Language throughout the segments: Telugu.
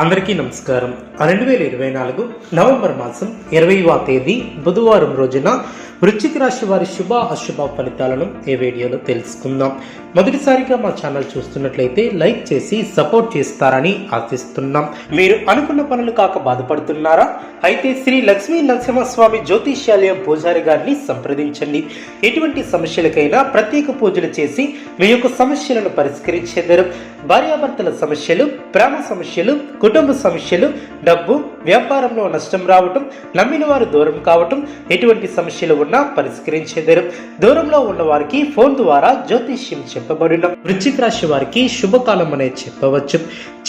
అందరికీ నమస్కారం. రెండు వేల ఇరవై నాలుగు నవంబర్ మాసం ఇరవైవ తేదీ బుధవారం రోజున వృశ్చిక రాశి వారి శుభ అశుభ ఫలితాలను ఈ వీడియోలో తెలుసుకుందాం. మొదటిసారిగా మా ఛానల్ చూస్తున్నట్లయితే లైక్ చేసి సపోర్ట్ చేస్తారని ఆశిస్తున్నాం. మీరు అనుకున్న పనులు కాక బాధపడుతున్నారా? అయితే శ్రీ లక్ష్మీ నరసింహస్వామి జ్యోతిష్యాలయం పూజారి గారిని సంప్రదించండి. ఎటువంటి సమస్యలకైనా ప్రత్యేక పూజలు చేసి మీ యొక్క సమస్యలను పరిష్కరించేదారు భార్యాభర్తల సమస్యలు ప్రేమ సమస్యలు కుటుంబ సమస్యలు డబ్బు వ్యాపారంలో నష్టం రావటం నమ్మిన వారు దూరం కావటం ఎటువంటి సమస్యలు ఉన్నా పరిష్కరించేదారు. దూరంలో ఉన్న వారికి ఫోన్ ద్వారా జ్యోతిష్యం చెప్పబడిన. వృశ్చిక రాశి వారికి శుభకాలం అనే చెప్పవచ్చు.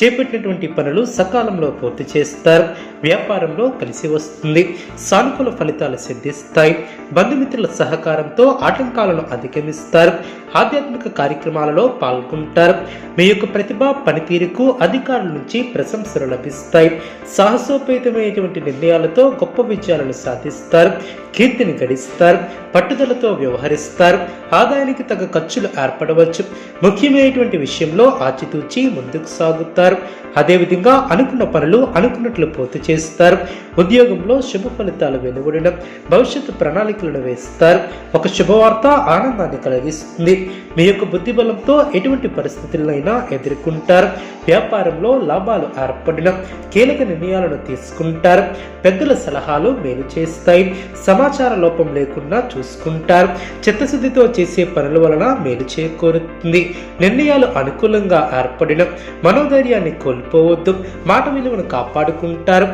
చేపట్టినటువంటి పనులు సకాలంలో పూర్తి చేస్తారు. వ్యాపారంలో కలిసి వస్తుంది. సానుకూల ఫలితాలు సిద్ధిస్తాయి. బంధుమిత్రుల సహకారంతో ఆటంకాలను అధిగమిస్తారు. ఆధ్యాత్మిక కార్యక్రమాలలో పాల్గొంటారు. మీ యొక్క ప్రతిభ పనితీరుకు అధికారుల నుంచి ప్రశంసలు లభిస్తాయి. సాహసోపేతమైనటువంటి నిర్ణయాలతో గొప్ప విజయాలను సాధిస్తారు. కీర్తిని గడిస్తారు. పట్టుదలతో వ్యవహరిస్తారు. ఆదాయానికి తగ్గ ఖర్చులు ఏర్పడవచ్చు. ముఖ్యమైనటువంటి విషయంలో ఆచితూచి ముందుకు సాగుతారు. అదేవిధంగా అనుకున్న పనులు అనుకున్నట్లు పూర్తి చేస్తారు ఉద్యోగంలో శుభ ఫలితాలు వెలువడడం భవిష్యత్తు ప్రణాళికలను వేస్తారు. ఒక శుభవార్త ఆనందాన్ని కలిగిస్తుంది. మీ యొక్క బుద్ధి బలంతో ఎటువంటి పరిస్థితులైనా ఎదుర్కొంటారు. వ్యాపారంలో లాభాలు ఏర్పడడం కీలక నిర్ణయాలను తీసుకుంటారు. పెద్దల సలహాలు మేలు చేస్తాయి. సమాచార లోపం లేకుండా చూసుకుంటారు. చిత్తశుద్ధితో చేసే పనుల వలన మేలు చేకూరుతుంది. నిర్ణయాలు అనుకూలంగా ఏర్పడిన మనోధైర్యాన్ని కోల్పోవద్దు. మాట విలువను కాపాడుకుంటారు.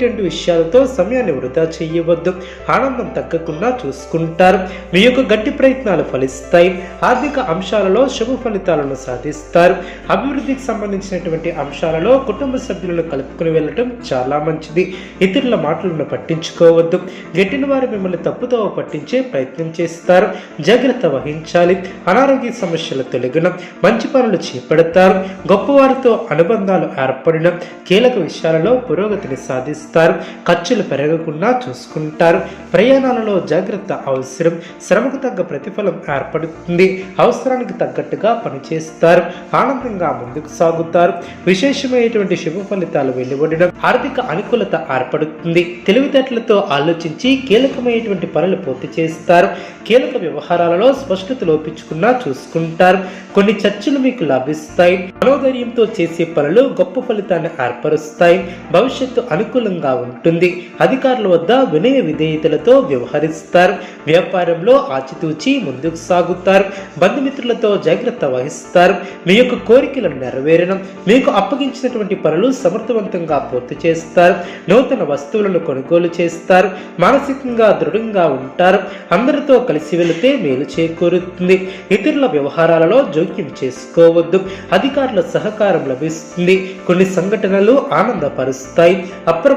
అనవసరమైనటువంటి విషయాలతో సమయాన్ని వృధా చేయవద్దు. ఆనందం తగ్గకుండా చూసుకుంటారు. మీ యొక్క గట్టి ప్రయత్నాలు ఫలిస్తాయి. ఆర్థిక అంశాలలో శుభ ఫలితాలను సాధిస్తారు. అభివృద్ధికి సంబంధించినటువంటి అంశాలలో కుటుంబ సభ్యులను కలుపుకుని వెళ్ళటం చాలా మంచిది. ఇతరుల మాటలను పట్టించుకోవద్దు. గెట్టిన వారు మిమ్మల్ని తప్పుదోవ పట్టించే ప్రయత్నం చేస్తారు. జాగ్రత్త వహించాలి. అనారోగ్య సమస్యల తొలగిన మంచి పనులు చేపడతారు. గొప్పవారితో అనుబంధాలు ఏర్పడిన కీలక విషయాలలో పురోగతిని సాధిస్తారు. ఖర్చులు పెరగకుండా చూసుకుంటారు. ప్రయాణాలలో జాగ్రత్త అవసరం శ్రమకు తగ్గ ప్రతిఫలం ఏర్పడుతుంది అవసరానికి తగ్గట్టుగా పనిచేస్తారు ఆనందంగా ముందుకు సాగుతారు. విశేషమైనటువంటి శుభ ఫలితాలు వెలువడడం ఆర్థిక అనుకూలత ఏర్పడుతుంది. తెలివితేటలతో ఆలోచించి కీలకమైనటువంటి పనులు పూర్తి చేస్తారు. కీలక వ్యవహారాలలో స్పష్టత లోపించుకున్నా చూసుకుంటారు. కొన్ని చర్చలు మీకు లభిస్తాయి. మనోధైర్యంతో చేసే పనులు గొప్ప ఫలితాన్ని ఏర్పరుస్తాయి. భవిష్యత్తు అనుకూలంగా ఉంటుంది. అధికారుల వద్ద వినయ విధేయతలతో వ్యవహరిస్తారు. వ్యాపారంలో ఆచితూచి ముందుకు సాగుతారు. బంధుమిత్రులతో జాగ్రత్త వహిస్తారు. మీ యొక్క కోరికలను నెరవేరడం మీకు అప్పగించినటువంటి పనులు సమర్థవంతంగా పూర్తి చేస్తారు. నూతన వస్తువులను కొనుగోలు చేస్తారు. మానసికంగా దృఢంగా ఉంటారు. అందరితో కలిసి వెళితే మేలు చేకూరుతుంది. ఇతరుల వ్యవహారాలలో జోక్యం చేసుకోవద్దు. అధికారుల సహకారం లభిస్తుంది. కొన్ని సంఘటనలు ఆనందపరుస్తాయి.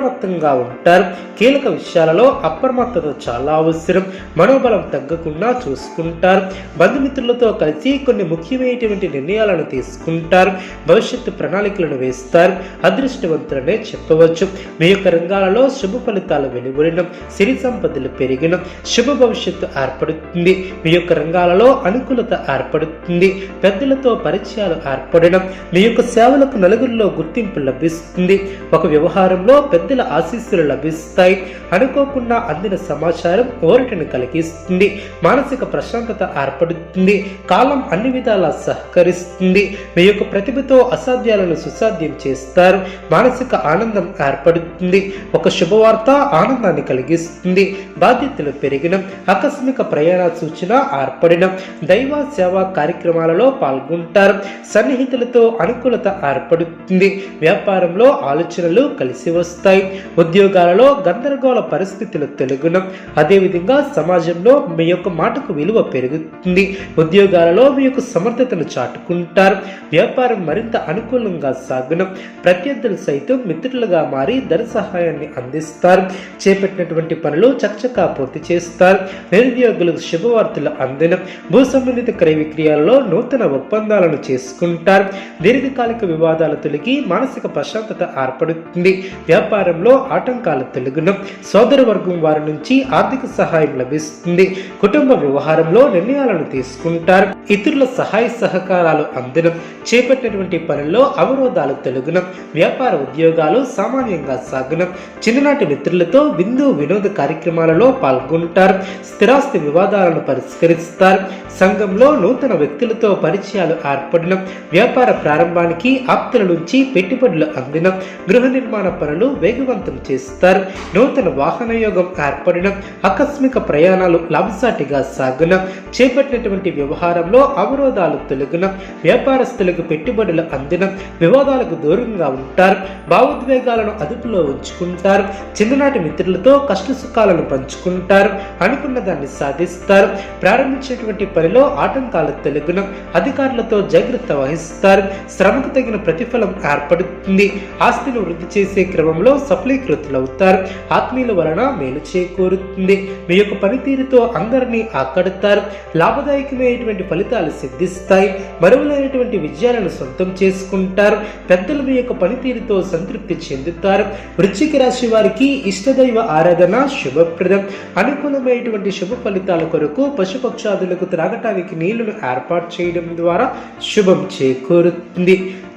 అప్రమత్తంగా ఉంటారు. కీలక విషయాలలో అప్రమత్తత చాలా అవసరం. మనోబలం తగ్గకుండా చూసుకుంటారు. బంధుమిత్రులతో కలిసి కొన్ని ముఖ్యమైనటువంటి నిర్ణయాలను తీసుకుంటారు. భవిష్యత్తు ప్రణాళికలను వేస్తారు. అదృష్టవంతులనే చెప్పవచ్చు. మీ యొక్క రంగాలలో శుభ ఫలితాలు వెలువడడం సిరి సంపదలు పెరిగిన శుభ భవిష్యత్తు ఏర్పడుతుంది. మీ యొక్క రంగాలలో అనుకూలత ఏర్పడుతుంది. పెద్దలతో పరిచయాలు ఏర్పడడం మీ యొక్క సేవలకు నలుగురిలో గుర్తింపు లభిస్తుంది. ఒక వ్యవహారంలో పెద్ద పెద్దల ఆశీస్సులు లభిస్తాయి. అనుకోకుండా అందిన సమాచారం ఓరిటను కలిగిస్తుంది. మానసిక ప్రశాంతత ఏర్పడుతుంది. కాలం అన్ని విధాలా సహకరిస్తుంది. మీ యొక్క ప్రతిభతో అసాధ్యాలను సుసాధ్యం చేస్తారు. మానసిక ఆనందం ఏర్పడుతుంది. ఒక శుభవార్త ఆనందాన్ని కలిగిస్తుంది. బాధ్యతలు పెరిగిన. ఆకస్మిక ప్రయాణ సూచన ఏర్పడిన. దైవ సేవా కార్యక్రమాలలో పాల్గొంటారు. సన్నిహితులతో అనుకూలత ఏర్పడుతుంది. వ్యాపారంలో ఆలోచనలు కలిసి వస్తాయి. ఉద్యోగాలలో గందరగోళ పరిస్థితులు తొలగున. అదేవిధంగా సమాజంలో మీ యొక్క మాటకు విలువ పెరుగుతుంది. ఉద్యోగాలలో మీ యొక్క సమర్థతను చాటుకుంటారు. వ్యాపారం మరింత అనుకూలంగా సాగున. ప్రత్యర్థులు సైతం మిత్రులుగా మారి ధన సహాయాన్ని అందిస్తారు. చేపట్టినటువంటి పనులు చకచకా పూర్తి చేస్తారు. నిరుద్యోగులకు శుభవార్తలు అందిన భూ సంబంధిత క్రయ విక్రయాలలో నూతన ఒప్పందాలను చేసుకుంటారు. దీర్ఘకాలిక వివాదాలు తొలగి మానసిక ప్రశాంతత ఏర్పడుతుంది. వ్యాపారం వ్యాపారంలో ఆటంకాలు తొలగున. సోదర వర్గం వారి నుంచి ఆర్థిక సహాయం లభిస్తుంది. కుటుంబ వ్యవహారంలో నిర్ణయాలను తీసుకుంటారు. ఇతరుల సహాయ సహకారాలు అందడం. చేపట్టినటువంటి పనుల్లో అవరోధాలు తొలగున. వ్యాపార ఉద్యోగాలు సామాన్యంగా సాగున. చిన్ననాటి మిత్రులతో విందు వినోద కార్యక్రమాలలో పాల్గొంటారు. స్థిరాస్తి వివాదాలను పరిష్కరిస్తారు. సంఘంలో నూతన వ్యక్తులతో పరిచయాలు ఏర్పడిన. వ్యాపార ప్రారంభానికి ఆప్తుల నుంచి పెట్టుబడులు అందిన. గృహ నిర్మాణ పనులు వేగ వేగవంతం చేస్తారు. నూతన వాహన యోగం ఏర్పడిన ఆకస్మిక ప్రయాణాలు లాభసాటిగా సాగున. చేపట్టినటువంటి వ్యవహారంలో అవరోధాలు తొలగిన. వ్యాపారస్తులకు పెట్టుబడులు అందిన. వివాదాలకు దూరంగా ఉంటారు. భావోద్వేగాలను అదుపులో ఉంచుకుంటారు. చిన్ననాటి మిత్రులతో కష్ట సుఖాలను పంచుకుంటారు. అనుకున్న దాన్ని సాధిస్తారు. ప్రారంభించినటువంటి పనిలో ఆటంకాలు తొలగిన. అధికారులతో జాగ్రత్త వహిస్తారు. శ్రమకు తగిన ప్రతిఫలం ఏర్పడుతుంది. ఆస్తిని వృద్ధి చేసే క్రమంలో సఫలీకృతులవుతారు ఆత్మీయుల వలన మేలు చేకూరుతుంది. మీ యొక్క పనితీరుతో అందరినీ ఆకడతారు. లాభదాయకమైనటువంటి ఫలితాలు సిద్ధిస్తాయి. మరువులైనటువంటి విజయాలను సొంతం చేసుకుంటారు. పెద్దలు మీ యొక్క పనితీరుతో సంతృప్తి చెందుతారు. వృశ్చిక రాశి వారికి ఇష్టదైవ ఆరాధన శుభప్రదం. అనుకూలమైనటువంటి శుభ ఫలితాల కొరకు పశుపక్షాదులకు త్రాగటానికి నీళ్ళను ఏర్పాటు చేయడం ద్వారా శుభం చేకూరుతుంది.